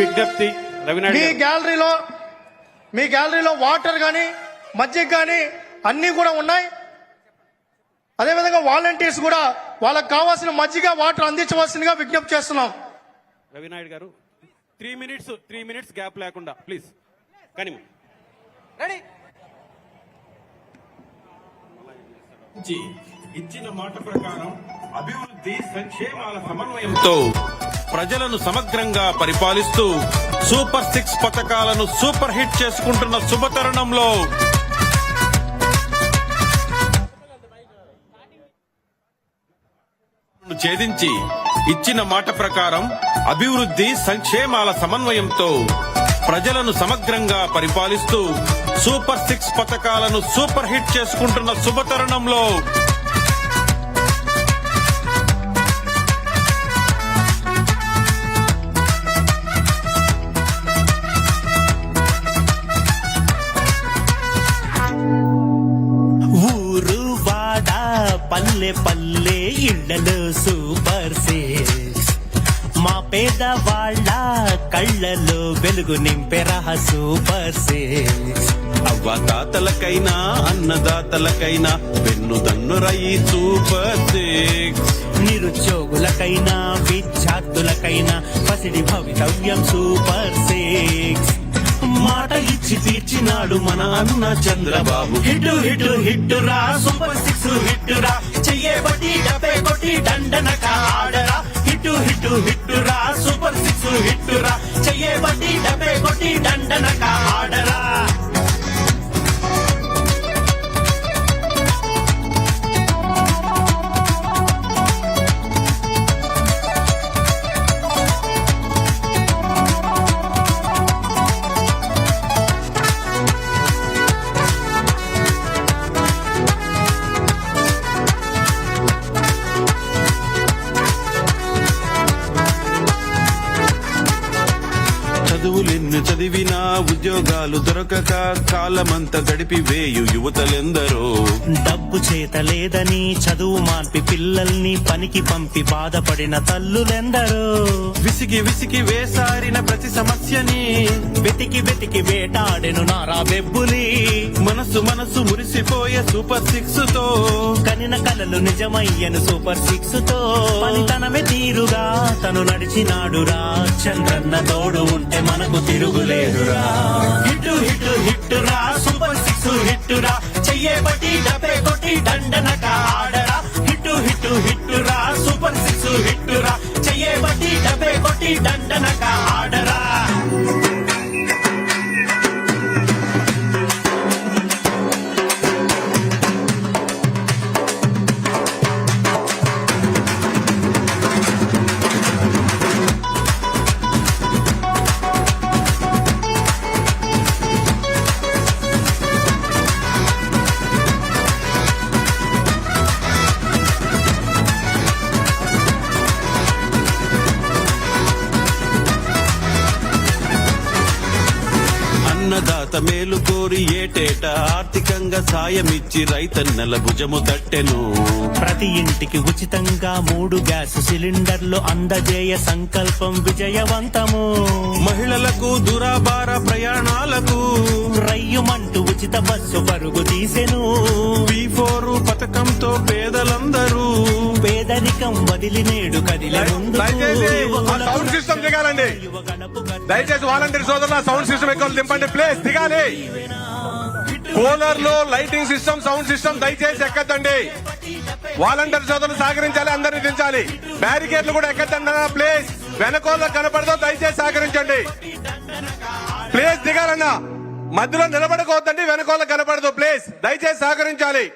విజ్ఞప్తి మీ. గ్యాలరీలో మీ గ్యాలరీలో వాటర్ కానీ మజ్జిగ కానీ అన్నీ కూడా ఉన్నాయి. అదేవిధంగా వాలంటీర్స్ కూడా వాళ్ళకి కావాల్సిన మజ్జిగ వాటర్ అందించవలసిందిగా విజ్ఞప్తి చేస్తున్నాం. రవినాయుడు గారు three minutes three minutes gap లేకుండా ప్లీజ్. కానీ నుంచి ఇచ్చిన మాట ప్రకారం అభివృద్ధి సంక్షేమాల సమన్వయంతో ప్రజలను సమగ్రంగా పరిపాలిస్తూ సూపర్ సిక్స్ పథకాలను సూపర్ హిట్ చేసుకుంటున్న శుభతరుణంలో ఛేదించి ఇచ్చిన మాట ప్రకారం అభివృద్ధి సంక్షేమాల సమన్వయంతో ప్రజలను సమగ్రంగా పరిపాలిస్తూ సూపర్ సిక్స్ పథకాలను సూపర్ హిట్ చేసుకుంటున్న శుభతరుణంలో పల్లె పల్లె ఇళ్ళలో సూపర్ సిక్స్ మా పేద వాళ్ళ కళ్ళలో వెలుగు నింపెరా సూపర్ సిక్స్ అవ్వదాతలకైనా అన్నదాతలకైనా వెన్నుదన్నురై సూపర్ సిక్స్. నిరుద్యోగులకైనా విద్యార్థులకైనా పసిడి భవితవ్యం సూపర్ సిక్స్. మాట ఇచ్చి తీర్చినాడు మన అన్న చంద్రబాబు. హిట్ హిట్ హిట్ రా సూపర్ సిక్స్ హిట్ రా. చెయ్యబట్టి డబ్బే కొట్టి దండనక ఆడరా. హిట్ హిట్ హిట్ రా సూపర్ సిక్స్ హిట్ రా. చెయ్యబట్టి డబ్బే కొట్టి దండనక ఆడరా. దొరకక కాలమంతా గడిపి వేయు యువతలెందరో. డబ్బు చేత లేదని చదువు మాన్పి పిల్లల్ని పనికి పంపి బాధపడిన తల్లులెందరో. విసిగి విసిగి వేసారిన ప్రతి సమస్యని. వెతికి వెతికి వేటాడెను నారా బెబ్బులి మనసు మనసు మురిసిపోయే సూపర్ సిక్స్తో కనిన కలలు నిజమయ్యను సూపర్ సిక్స్తో పనితనమే తీరుగా తను నడిచినాడురా. చంద్రన్న తోడు ఉంటే మనకు తిరుగులేదురా. హిట్ హిట్ హిట్ రా. సూపర్ సిక్స్ హిట్ రా. చెయ్యే బట్టి డబ్బే కొట్టి దండనక ఆడరా. హిట్ హిట్ హిట్ రా. సూపర్ సిక్స్ హిట్ రా. చెయ్యే బట్టి డబ్బే కొట్టి దండనక ఆడరా. కోరి ఏటేటా ఆర్థికంగా సాయమిచ్చి రైతన్నల భుజము తట్టెను. ప్రతి ఇంటికి ఉచితంగా మూడు గ్యాస్ సిలిండర్లు అందజేయ సంకల్పం విజయవంతము. మహిళలకు దురాభార ప్రయాణాలకు. రయ్యుమంటూ ఉచిత బస్సు పరుగు తీసెను. ఫోర్ పథకంతో పేదలందరూ. పేదరికం వదిలి నేడు కదిలి సౌండ్ సిస్టమ్ దిగాలండి. దయచేసి వాలంటీర్ సోదరుల సౌండ్ సిస్టమ్ ఎక్కువ దింపండి. ప్లేస్ దిగాలి. కూలర్లో లైటింగ్ సిస్టమ్ సౌండ్ సిస్టమ్ దయచేసి ఎక్కద్దండి. వాలంటీర్ సోదరులు సహకరించాలి అందరినీ దించాలి. బ్యారికేడ్లు కూడా ఎక్కద్దండి ప్లేస్ వెనకోళ్ళ కనపడదో దయచేసి సహకరించండి. ప్లేస్ దిగాలన్నా. మధ్యలో నిలబడకూడదండి వెనకోళ్ళ కనపడదు ప్లేస్ దయచేసి సహకరించాలి.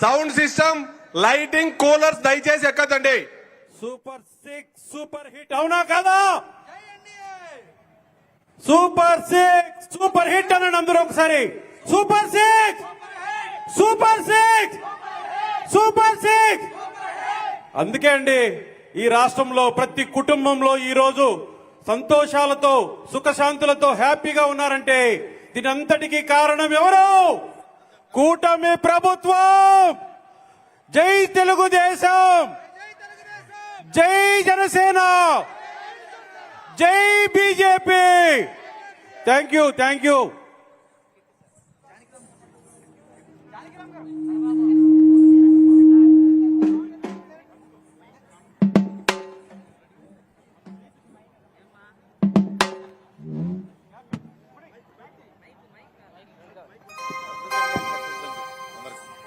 సౌండ్ సిస్టమ్ లైటింగ్ కూలర్స్ దయచేసి ఎక్కద్దండి. Super six super hit. అవునా కదా? సూపర్ సిక్స్ సూపర్ హిట్ అనండి అందరూ ఒకసారి. Super six super six super six అందుకే అండి ఈ రాష్ట్రంలో ప్రతి కుటుంబంలో ఈ రోజు సంతోషాలతో సుఖశాంతులతో హ్యాపీగా ఉన్నారంటే దీని అంతటికి కారణం ఎవరు? కూటమి ప్రభుత్వం! జై తెలుగుదేశం! జై జనసేన! జై BJP! Thank you thank you!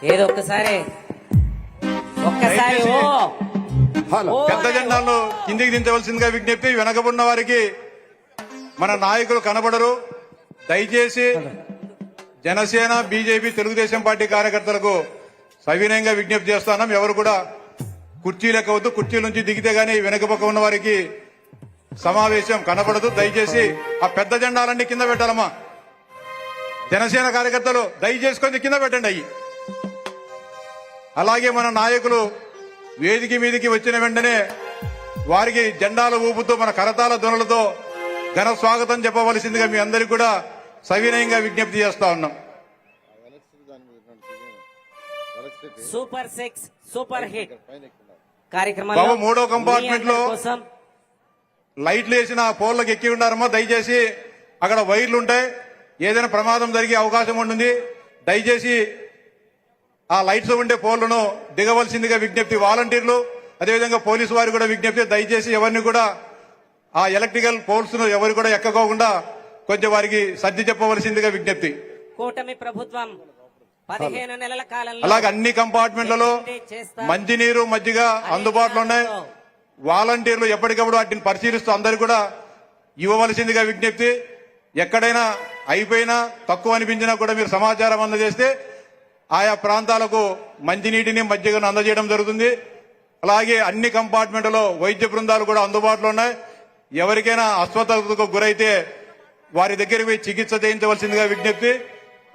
ఏదో ఒక్కసారి ఒక్కసారి ఓ. ఓ పెద్ద జెండాలను కిందికి దించవలసిందిగా విజ్ఞప్తి వెనకబడిన వారికి మన నాయకులు కనబడరు. దయచేసి జనసేన బీజేపీ తెలుగుదేశం పార్టీ కార్యకర్తలకు సవినయంగా విజ్ఞప్తి చేస్తున్నాం ఎవరు కూడా కుర్చీలు ఎక్కవద్దు కుర్చీల నుంచి దిగితే గానీ వెనక పక్క ఉన్న వారికి సమావేశం కనబడదు. దయచేసి ఆ పెద్ద జెండాలన్నీ కింద పెట్టాలమ్మా. జనసేన కార్యకర్తలు దయచేసి కొంచెం కింద పెట్టండి అయ్యి. అలాగే మన నాయకులు వేదిక మీదికి వచ్చిన వెంటనే వారికి జెండాలు ఊపుతూ మన కరతాల ధ్వనులతో ఘన స్వాగతం చెప్పవలసిందిగా మీ అందరికీ కూడా సవినయంగా విజ్ఞప్తి చేస్తా ఉన్నాం. సూపర్ సిక్స్ సూపర్ హిట్ కార్యక్రమంలో బాబు, మూడో కంపార్ట్మెంట్ లో- లైట్లు వేసిన పోల్లకు ఎక్కి ఉండారమ్మా దయచేసి అక్కడ వైర్లు ఉంటాయి. ఏదైనా ప్రమాదం జరిగే అవకాశం ఉంటుంది దయచేసి ఆ లైట్స్ ఉండే పోల్లను దిగవలసిందిగా విజ్ఞప్తి వాలంటీర్లు అదేవిధంగా పోలీసు వారు కూడా విజ్ఞప్తి దయచేసి ఎవరిని కూడా ఆ ఎలక్ట్రికల్ పోల్స్ను ఎవరు కూడా ఎక్కకోకుండా కొంచెం వారికి సర్ది చెప్పవలసిందిగా విజ్ఞప్తి. కూటమి ప్రభుత్వం పదిహేను నెలల కాలంలో అలాగే అన్ని కంపార్ట్మెంట్లలో మంచినీరు మజ్జిగ అందుబాటులో ఉన్నాయి. వాలంటీర్లు ఎప్పటికప్పుడు వాటిని పరిశీలిస్తూ అందరు కూడా ఇవ్వవలసిందిగా విజ్ఞప్తి. ఎక్కడైనా అయిపోయినా తక్కువ అనిపించినా కూడా మీరు సమాచారం అందజేస్తే ఆయా ప్రాంతాలకు మంచినీటిని మజ్జిగను అందజేయడం జరుగుతుంది. అలాగే అన్ని కంపార్ట్మెంట్లో వైద్య బృందాలు కూడా అందుబాటులో ఉన్నాయి. ఎవరికైనా అస్వస్థతకు గురైతే వారి దగ్గరికి పోయి చికిత్స చేయించవలసిందిగా విజ్ఞప్తి.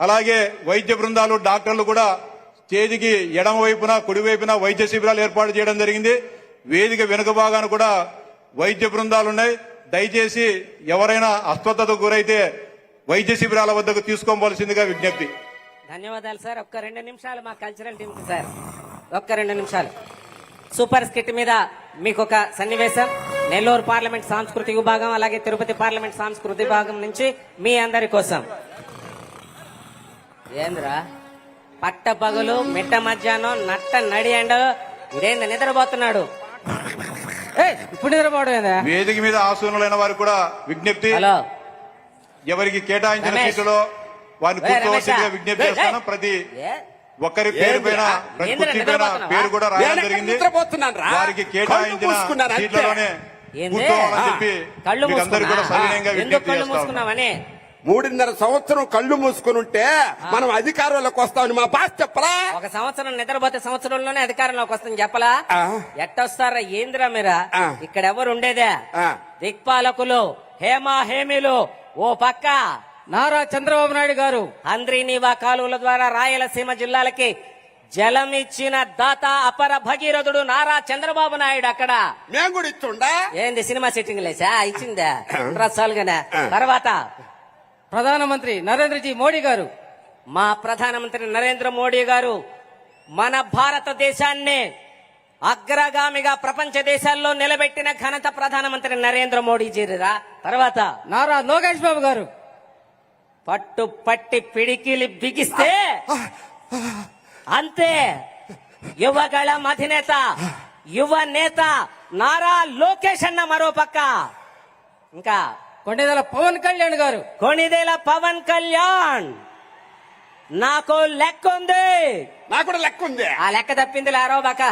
అలాగే వైద్య బృందాలు డాక్టర్లు కూడా స్టేజ్కి ఎడమ వైపున కుడి వైపున వైద్య శిబిరాలు ఏర్పాటు చేయడం జరిగింది. వేదిక వెనుక భాగాన కూడా వైద్య బృందాలు ఉన్నాయి. దయచేసి ఎవరైనా అస్వస్థతకు గురైతే వైద్య శిబిరాల వద్దకు తీసుకోవలసిందిగా విజ్ఞప్తి. ధన్యవాదాలు సార్. ఒక్క రెండు నిమిషాలు మా కల్చరల్ టీమ్కి సార్. ఒక్క రెండు నిమిషాలు. సూపర్ స్కిట్ మీద మీకు ఒక సన్నివేశం. నెల్లూరు పార్లమెంట్ సాంస్కృతిక విభాగం అలాగే తిరుపతి పార్లమెంట్ సాంస్కృతిక విభాగం నుంచి మీ అందరి కోసం. ఏంద్రా? పట్ట పగలు మిట్ట మధ్యాహ్నం నట్ట నడి ఎండ ఇదేంది నిద్రపోతున్నాడు. ఇప్పుడు నిద్రపోవడం వేదిక మీద ఆసూనులైన వారికి కూడా విజ్ఞప్తి. ఎవరికి కేటాయించిన. సీటులో వారిని కూర్చోవలసిందిగా? విజ్ఞప్తి చేస్తాను. ప్రతి ఏ? ఒక్కరి పేరు పైన ప్రతి పైన? పేరు కూడా రాయడం జరిగింది. వారికి కేటాయించిన. సీట్లలోనే? కూర్చోవాలని చెప్పి అందరికీ కూడా సవినయంగా విజ్ఞప్తి చేస్తా మూడున్నర సంవత్సరం కళ్ళు మూసుకుని ఉంటే మనం అధికారంలోకి వస్తామని మా బాస్ చెప్పరా ఒక సంవత్సరం నిద్రపోతే సంవత్సరంలోనే అధికారంలోకి వస్తుంది చెప్పలా. ఎట్టొస్తారా ఏందిరా మీరా ఆ. ఇక్కడ ఎవరు ఉండేదే. దిక్పాలకులు హేమా హేమిలు ఓ పక్క నారా చంద్రబాబు నాయుడు గారు. హంద్రీనీవా కాలువల ద్వారా రాయలసీమ జిల్లాలకి జలం ఇచ్చిన దాత అపర భగీరథుడు నారా చంద్రబాబు నాయుడు అక్కడ. మేము కూడా ఇస్తుండా? ఏంది సినిమా సెట్టింగ్ లేసా? ఇచ్చిందా? రసాలుగానే తర్వాత? ప్రధానమంత్రి నరేంద్రజీ మోడీ గారు. మా ప్రధానమంత్రి నరేంద్ర మోడీ గారు మన భారతదేశాన్ని అగ్రగామిగా ప్రపంచ దేశాల్లో నిలబెట్టిన ఘనత ప్రధానమంత్రి నరేంద్ర మోడీజీరా? తర్వాత? నారా లోకేష్ బాబు గారు. పట్టు పట్టి పిడికిలి బిగిస్తే అంతే. యువగళం అధినేత యువ నేత నారా లోకేష్ అన్న మరో పక్క. ఇంకా కొండేదల పవన్ కళ్యాణ్ గారు. కొణిదేల పవన్ కళ్యాణ్. నాకు లెక్క ఉంది నాకు కూడా లెక్క ఉంది ఆ లెక్క తప్పింది లారో బాక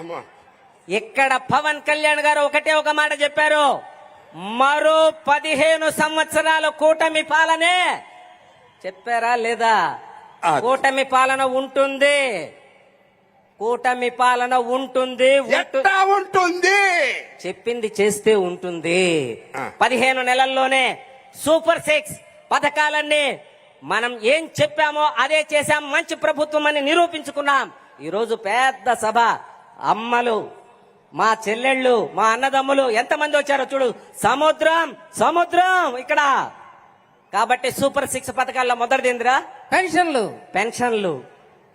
అమ్మా. ఇక్కడ పవన్ కళ్యాణ్ గారు ఒకటే ఒక మాట చెప్పారు. మరో పదిహేను సంవత్సరాల కూటమి పాలనే చెప్పారా లేదా. కూటమి పాలన ఉంటుంది. కూటమి పాలన ఉంటుంది ఉంటుంది? చెప్పింది చేస్తే ఉంటుంది. పదిహేను నెలల్లోనే సూపర్ సిక్స్ పథకాలన్నీ మనం ఏం చెప్పామో అదే చేశాం మంచి ప్రభుత్వం అని నిరూపించుకున్నాం. ఈ రోజు పెద్ద సభ. అమ్మలు మా చెల్లెళ్ళు మా అన్నదమ్ములు ఎంతమంది వచ్చారో చూడు. సముద్రం సముద్రం ఇక్కడ. కాబట్టి సూపర్ సిక్స్ పథకాల్లో మొదటిదిందిరా పెన్షన్లు. పెన్షన్లు.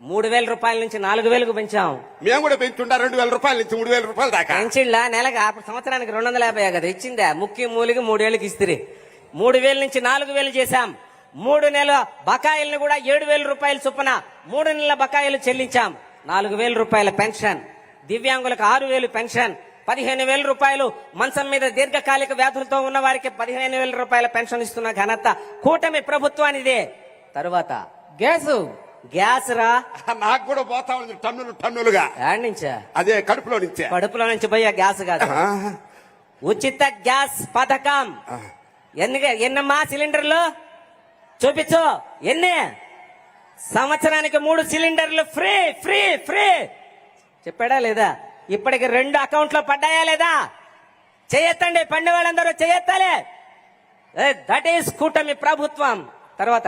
మూడు వేల రూపాయల నుంచి నాలుగు వేలకు పెంచాం. మేము కూడా పెంచుంటా రెండు వేల రూపాయల నుంచి మూడు వేల రూపాయల దాకా. పెంచిళ్ళ? అప్పుడు సంవత్సరానికి రెండు వందల యాభై కదా ఇచ్చిందా? ముక్కి మూలికి మూడేళ్ళకి ఇస్తిరి. మూడు వేల నుంచి నాలుగు వేలు చేశాం. మూడు నెలల బకాయిలను కూడా ఏడు వేల రూపాయల చొప్పున మూడు నెలల బకాయిలు చెల్లించాం. నాలుగు వేల రూపాయల పెన్షన్. దివ్యాంగులకు ఆరు వేలు పెన్షన్. పదిహేను వేల రూపాయలు మంచం మీద దీర్ఘకాలిక వ్యాధులతో ఉన్న వారికి పదిహేను వేల రూపాయల పెన్షన్ ఇస్తున్న ఘనత కూటమి ప్రభుత్వానిదే. తరువాత గ్యాసు. గ్యాస్ రా నాకు కూడా పోతా ఉంది టన్నులు టన్నులుగా. నుంచా? అదే కడుపులో నుంచే. కడుపులో నుంచి పోయే గ్యాస్ కాదు. ఉచిత గ్యాస్ పథకం. ఎన్ని ఎన్నమ్మా సిలిండర్లు? చూపించు. ఎన్ని? సంవత్సరానికి మూడు సిలిండర్లు ఫ్రీ ఫ్రీ ఫ్రీ. చెప్పాడా లేదా? ఇప్పటికి రెండు అకౌంట్లో పడ్డాయా లేదా? చేయొత్తండి పండి వాళ్ళందరూ చేయొత్తాలే. దట్ ఈస్ కూటమి ప్రభుత్వం. తర్వాత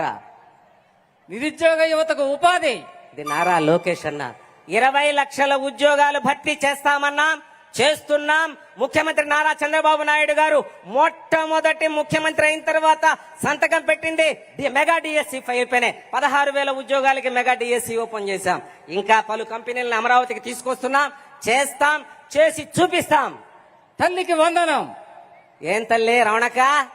నిరుద్యోగ యువతకు ఉపాధి. ఇది నారా లోకేష్ అన్న. ఇరవై లక్షల ఉద్యోగాలు భర్తీ చేస్తామన్నాం చేస్తున్నాం. ముఖ్యమంత్రి నారా చంద్రబాబు నాయుడు గారు మొట్టమొదటి ముఖ్యమంత్రి అయిన తర్వాత సంతకం పెట్టింది. మెగా డిఎస్సి ఫైల్ పైనే పదహారు వేల ఉద్యోగాలకి మెగా డిఎస్సి ఓపెన్ చేశాం. ఇంకా పలు కంపెనీలను అమరావతికి తీసుకొస్తున్నాం. చేస్తాం చేసి చూపిస్తాం. తల్లికి వందనం. ఏం తల్లి రవణక్క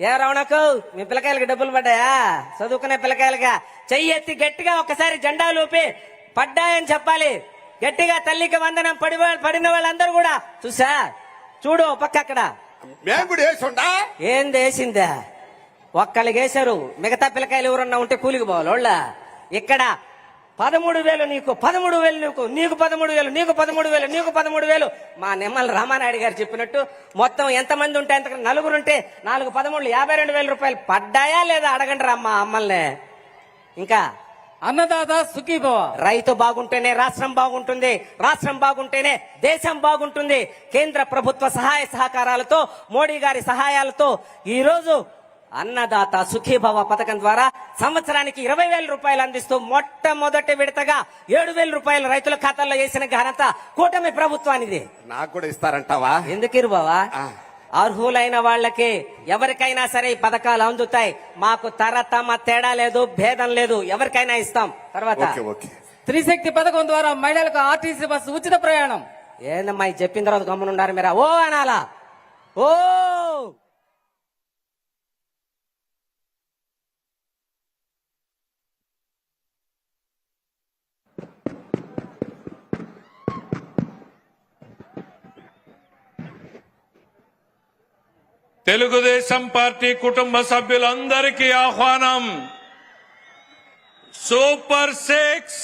ఏ రవణకు మీ పిల్లకాయలకి డబ్బులు పడ్డాయా? చదువుకునే పిల్లకాయలుగా చెయ్యి ఎత్తి గట్టిగా ఒకసారి జెండా లోపి పడ్డాయని చెప్పాలి. గట్టిగా తల్లికి వందనం పడి వాళ్ళ- పడిన వాళ్ళందరూ కూడా చూసా? చూడు పక్క అక్కడ. ఏం వేసిందా ఒక్కళ్ళకి వేశారు మిగతా పిల్లకాయలు ఎవరన్నా ఉంటే కూలికి పోవాలి వాళ్ళ ఇక్కడ పదమూడు వేలు నీకు పదమూడు వేలు నీకు నీకు పదమూడు వేలు నీకు పదమూడు వేలు నీకు పదమూడు వేలు. మా నిమ్మల రామానాయుడు గారు చెప్పినట్టు మొత్తం ఎంతమంది ఉంటే అంత నలుగురు ఉంటే నాలుగు పదమూడు యాభై రెండు వేల రూపాయలు పడ్డాయా లేదా అడగండి రా అమ్మ అమ్మల్ని. ఇంకా అన్నదాత సుఖీభవ రైతు బాగుంటేనే రాష్ట్రం బాగుంటుంది రాష్ట్రం బాగుంటేనే దేశం బాగుంటుంది. కేంద్ర ప్రభుత్వ సహాయ సహకారాలతో మోడీ గారి సహాయాలతో ఈ రోజు అన్నదాత సుఖీభవ పథకం ద్వారా సంవత్సరానికి ఇరవై వేల రూపాయలు అందిస్తూ మొట్టమొదటి విడతగా ఏడు వేల రూపాయలు రైతుల ఖాతాల్లో వేసిన ఘనత కూటమి ప్రభుత్వానిది. నాకు కూడా ఇస్తారంటావా? ఎందుకు బావా? ఆ. అర్హులైన వాళ్ళకి ఎవరికైనా సరే ఈ పథకాలు అందుతాయి. మాకు తరతమ తేడా లేదు భేదం లేదు. ఎవరికైనా ఇస్తాం. తర్వాత ఓకే ఓకే. త్రిశక్తి పథకం ద్వారా మహిళలకు ఆర్టీసీ బస్సు ఉచిత ప్రయాణం. ఏందమ్మా చెప్పిన తర్వాత గమ్మునున్నారు మీరా? ఓ అనాలా. ఓ! తెలుగుదేశం పార్టీ కుటుంబ సభ్యులందరికీ ఆహ్వానం. సూపర్ సిక్స్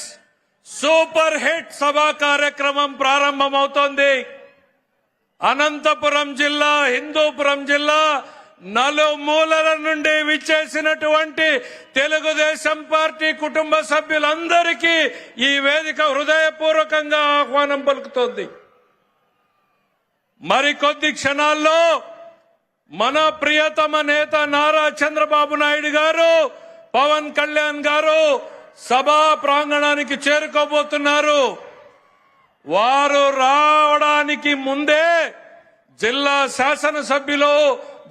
సూపర్ హిట్ సభా కార్యక్రమం ప్రారంభమవుతోంది. అనంతపురం జిల్లా హిందూపురం జిల్లా నలుమూలల నుండి విచ్చేసినటువంటి తెలుగుదేశం పార్టీ కుటుంబ సభ్యులందరికీ ఈ వేదిక హృదయపూర్వకంగా ఆహ్వానం పలుకుతోంది. మరికొద్ది క్షణాల్లో మన ప్రియతమ నేత నారా చంద్రబాబు నాయుడు గారు పవన్ కళ్యాణ్ గారు సభా ప్రాంగణానికి చేరుకోబోతున్నారు. వారు రావడానికి ముందే జిల్లా శాసనసభ్యులు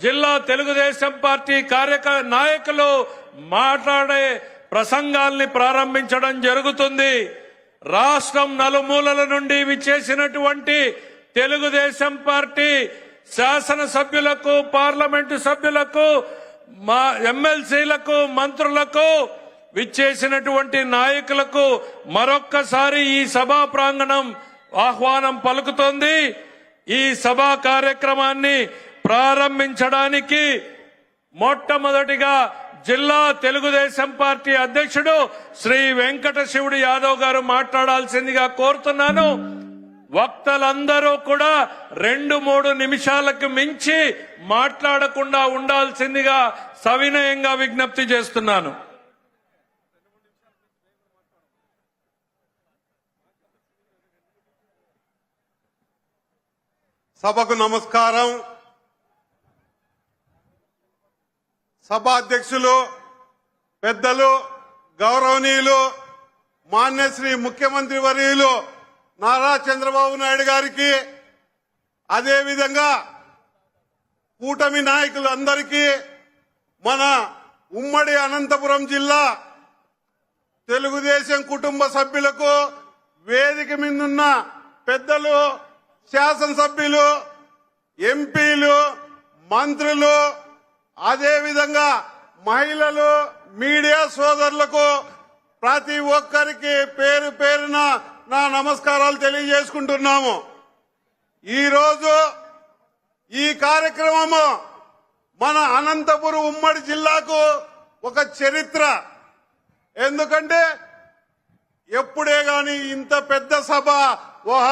జిల్లా తెలుగుదేశం పార్టీ కార్యక నాయకులు మాట్లాడే ప్రసంగాల్ని ప్రారంభించడం జరుగుతుంది. రాష్ట్రం నలుమూలల నుండి విచ్చేసినటువంటి తెలుగుదేశం పార్టీ శాసనసభ్యులకు పార్లమెంటు సభ్యులకు మా ఎమ్మెల్సీలకు మంత్రులకు విచ్చేసినటువంటి నాయకులకు మరొక్కసారి ఈ సభా ప్రాంగణం ఆహ్వానం పలుకుతోంది. ఈ సభా కార్యక్రమాన్ని ప్రారంభించడానికి మొట్టమొదటిగా జిల్లా తెలుగుదేశం పార్టీ అధ్యక్షుడు శ్రీ వెంకట శివుడు యాదవ్ గారు మాట్లాడాల్సిందిగా కోరుతున్నాను. వక్తలందరూ కూడా రెండు మూడు నిమిషాలకు మించి మాట్లాడకుండా ఉండాల్సిందిగా సవినయంగా విజ్ఞప్తి చేస్తున్నాను. సభకు నమస్కారం. సభాధ్యక్షులు పెద్దలు గౌరవనీయులు మాన్యశ్రీ ముఖ్యమంత్రి వర్యులు నారా చంద్రబాబు నాయుడు గారికి అదేవిధంగా కూటమి నాయకులందరికీ మన ఉమ్మడి అనంతపురం జిల్లా తెలుగుదేశం కుటుంబ సభ్యులకు వేదిక మీదున్న పెద్దలు శాసనసభ్యులు ఎంపీలు మంత్రులు అదేవిధంగా మహిళలు మీడియా సోదరులకు ప్రతి ఒక్కరికి పేరు పేరున నా నమస్కారాలు తెలియజేసుకుంటున్నాము. ఈరోజు ఈ కార్యక్రమము మన అనంతపురం ఉమ్మడి జిల్లాకు ఒక చరిత్ర. ఎందుకంటే ఎప్పుడే గాని ఇంత పెద్ద సభ ఒక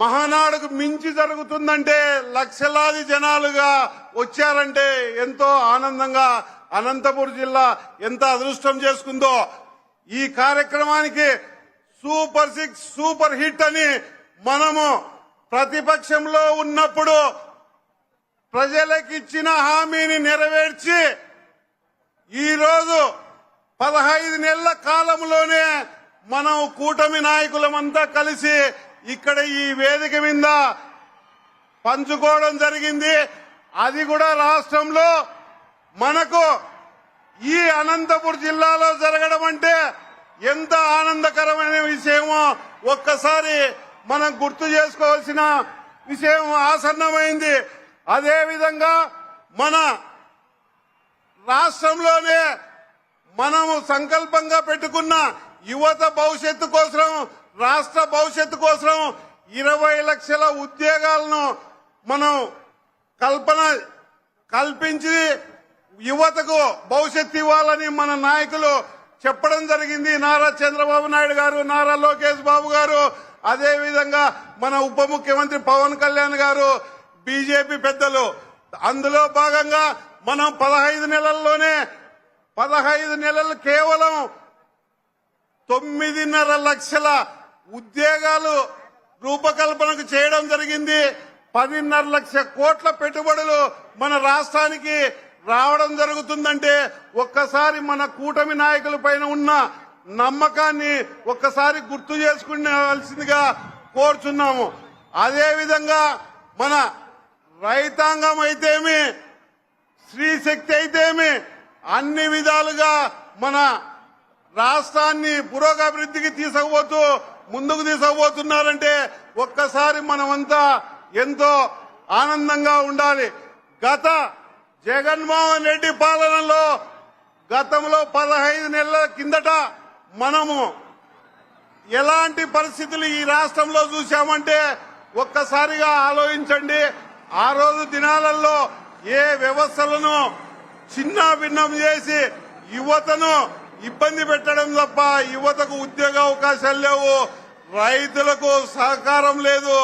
మహానాడుకు మించి జరుగుతుందంటే లక్షలాది జనాలుగా వచ్చారంటే ఎంతో ఆనందంగా అనంతపురం జిల్లా ఎంత అదృష్టం చేసుకుందో ఈ కార్యక్రమానికి సూపర్ సిక్స్ సూపర్ హిట్ అని మనము ప్రతిపక్షంలో ఉన్నప్పుడు ప్రజలకిచ్చిన హామీని నెరవేర్చి ఈరోజు పదహైదు నెలల కాలంలోనే మనం కూటమి నాయకులమంతా కలిసి ఇక్కడ ఈ వేదిక మీద పంచుకోవడం జరిగింది. అది కూడా రాష్ట్రంలో మనకు ఈ అనంతపురం జిల్లాలో జరగడం అంటే ఎంత ఆనందకరమైన విషయమో ఒక్కసారి మనం గుర్తు చేసుకోవాల్సిన విషయం ఆసన్నమైంది. అదే విధంగా మన రాష్ట్రంలోనే మనము సంకల్పంగా పెట్టుకున్న యువత భవిష్యత్తు కోసం రాష్ట్ర భవిష్యత్తు కోసం ఇరవై లక్షల ఉద్యోగాలను మనం కల్పన కల్పించి యువతకు భవిష్యత్తు ఇవ్వాలని మన నాయకులు చెప్పడం జరిగింది నారా చంద్రబాబు నాయుడు గారు నారా లోకేష్ బాబు గారు. అదేవిధంగా మన ఉప ముఖ్యమంత్రి పవన్ కళ్యాణ్ గారు బీజేపీ పెద్దలు. అందులో భాగంగా మనం పదహైదు నెలల్లోనే పదహైదు నెలలు కేవలం తొమ్మిదిన్నర లక్షల ఉద్యోగాలు రూపకల్పనకు చేయడం జరిగింది. పదిన్నర లక్ష కోట్ల పెట్టుబడులు మన రాష్ట్రానికి రావడం జరుగుతుందంటే ఒక్కసారి మన కూటమి నాయకుల పైన ఉన్న నమ్మకాన్ని ఒక్కసారి గుర్తు చేసుకునేవలసిందిగా కోరుచున్నాము. అదే విధంగా మన రైతాంగం అయితేమి స్త్రీ శక్తి అయితేమి అన్ని విధాలుగా మన రాష్ట్రాన్ని పురోగభివృద్ధికి తీసుకుపోతూ ముందుకు తీసుకుపోతున్నారంటే ఒక్కసారి మనమంతా ఎంతో ఆనందంగా ఉండాలి. గత జగన్మోహన్ రెడ్డి పాలనలో గతంలో పదహైదు నెలల కిందట మనము ఎలాంటి పరిస్థితులు ఈ రాష్ట్రంలో చూశామంటే ఒక్కసారిగా ఆలోచించండి. ఆ రోజు దినాలలో ఏ వ్యవస్థలను చిన్న భిన్నం చేసి యువతను ఇబ్బంది పెట్టడం తప్ప యువతకు ఉద్యోగ అవకాశాలు లేవు రైతులకు సహకారం లేదు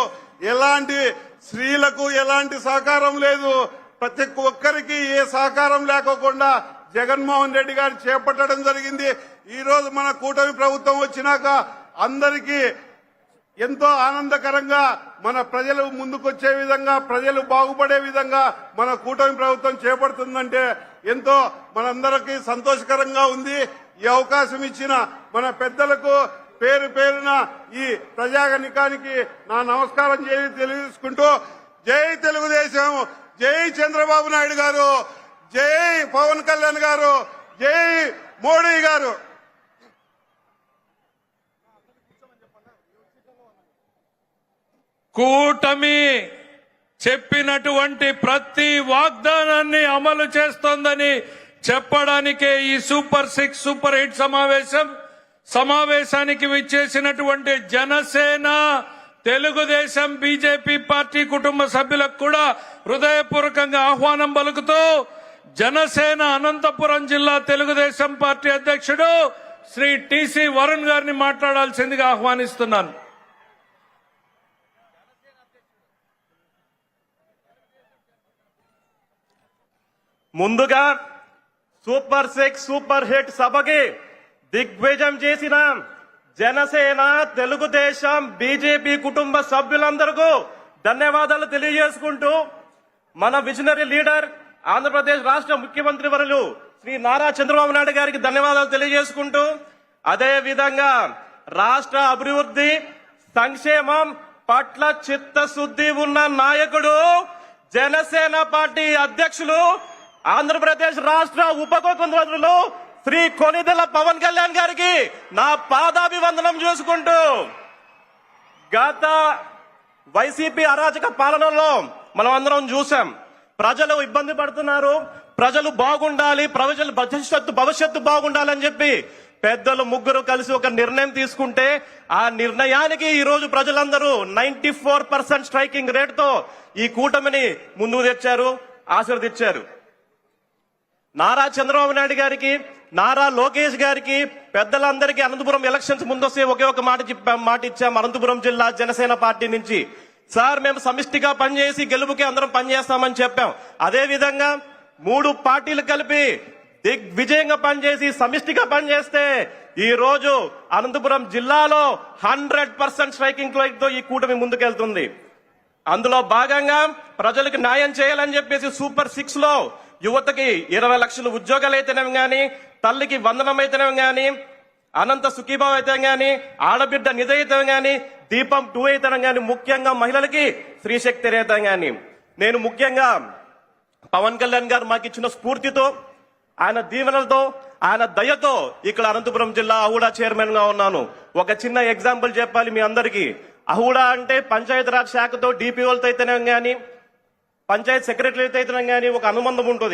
ఎలాంటి స్త్రీలకు ఎలాంటి సహకారం లేదు ప్రతి ఒక్కరికి ఏ సహకారం లేకోకుండా జగన్మోహన్ రెడ్డి గారు చేపట్టడం జరిగింది. ఈ రోజు మన కూటమి ప్రభుత్వం వచ్చినాక అందరికీ ఎంతో ఆనందకరంగా మన ప్రజలు ముందుకొచ్చే విధంగా ప్రజలు బాగుపడే విధంగా మన కూటమి ప్రభుత్వం చేపడుతుందంటే ఎంతో మనందరికీ సంతోషకరంగా ఉంది. ఈ అవకాశం ఇచ్చిన మన పెద్దలకు పేరు పేరున ఈ ప్రజాగణికానికి నా నమస్కారం చేసి తెలియజేసుకుంటూ జై తెలుగుదేశం. జై చంద్రబాబు నాయుడు గారు జై పవన్ కళ్యాణ్ గారు జై మోడీ గారు. కూటమి చెప్పినటువంటి ప్రతి వాగ్దానాన్ని అమలు చేస్తోందని చెప్పడానికే ఈ సూపర్ సిక్స్ సూపర్ హిట్ సమావేశం సమావేశానికి విచ్చేసినటువంటి జనసేన తెలుగుదేశం బీజేపీ పార్టీ కుటుంబ సభ్యులకు కూడా హృదయపూర్వకంగా ఆహ్వానం పలుకుతూ జనసేన అనంతపురం జిల్లా తెలుగుదేశం పార్టీ అధ్యక్షుడు శ్రీ టిసి వరుణ్ గారిని మాట్లాడాల్సిందిగా ఆహ్వానిస్తున్నాను. ముందుగా సూపర్ సిక్స్ సూపర్ హిట్ సభకి దిగ్విజయం చేసిన జనసేన తెలుగుదేశం బీజేపీ కుటుంబ సభ్యులందరికీ ధన్యవాదాలు తెలియజేసుకుంటూ మన విజనరీ లీడర్ ఆంధ్రప్రదేశ్ రాష్ట్ర ముఖ్యమంత్రి వరులు శ్రీ నారా చంద్రబాబు నాయుడు గారికి ధన్యవాదాలు తెలియజేసుకుంటూ అదే విధంగా రాష్ట్ర అభివృద్ధి సంక్షేమం పట్ల చిత్తశుద్ధి ఉన్న నాయకుడు జనసేన పార్టీ అధ్యక్షులు ఆంధ్రప్రదేశ్ రాష్ట్ర ఉప శ్రీ కొనిదెల పవన్ కళ్యాణ్ గారికి నా పాదాభివందనం చేసుకుంటూ గత వైసీపీ అరాచక పాలనలో మనం అందరం చూసాం ప్రజలు ఇబ్బంది పడుతున్నారు. ప్రజలు బాగుండాలి. ప్రజలు భవిష్యత్తు భవిష్యత్తు బాగుండాలని చెప్పి పెద్దలు ముగ్గురు కలిసి ఒక నిర్ణయం తీసుకుంటే ఆ నిర్ణయానికి ఈ రోజు ప్రజలందరూ నైన్టీ ఫోర్ పర్సెంట్ స్ట్రైకింగ్ రేట్తో ఈ కూటమిని ముందుకు తెచ్చారు ఆశీర్వదించారు నారా చంద్రబాబు నాయుడు గారికి నారా లోకేష్ గారికి పెద్దలందరికీ అనంతపురం ఎలక్షన్స్ ముందొస్తే ఒకే ఒక మాట చెప్పాం మాట ఇచ్చాం. అనంతపురం జిల్లా జనసేన పార్టీ నుంచి. సార్ మేము సమిష్టిగా పనిచేసి గెలుపుకి అందరం పనిచేస్తామని చెప్పాం. అదే విధంగా మూడు పార్టీలు కలిపి దిగ్విజయంగా పనిచేసి సమిష్టిగా పనిచేస్తే ఈ రోజు అనంతపురం జిల్లాలో హండ్రెడ్ పర్సెంట్ స్ట్రైకింగ్తో ఈ కూటమి ముందుకెళ్తుంది. అందులో భాగంగా ప్రజలకు న్యాయం చేయాలని చెప్పేసి సూపర్ సిక్స్లో యువతకి ఇరవై లక్షల ఉద్యోగాలు అయితేనేమి కానీ తల్లికి వందనం అయితేనేమి అనంత సుఖీభావం అయితే కానీ ఆడబిడ్డ నిధి అయితే గాని దీపం టూ అయితే కానీ ముఖ్యంగా మహిళలకి శ్రీశక్తి అయితే కానీ నేను ముఖ్యంగా పవన్ కళ్యాణ్ గారు మాకు ఇచ్చిన స్ఫూర్తితో ఆయన దీవెనలతో ఆయన దయతో ఇక్కడ అనంతపురం జిల్లా అహుడా చైర్మన్గా ఉన్నాను. ఒక చిన్న ఎగ్జాంపుల్ చెప్పాలి మీ అందరికీ. అహుడా అంటే పంచాయతీరాజ్ శాఖతో డిపిఓలతో అయితేనే కానీ పంచాయత్ సెక్రటరీతో అయితేనే కానీ ఒక అనుబంధం ఉంటుంది.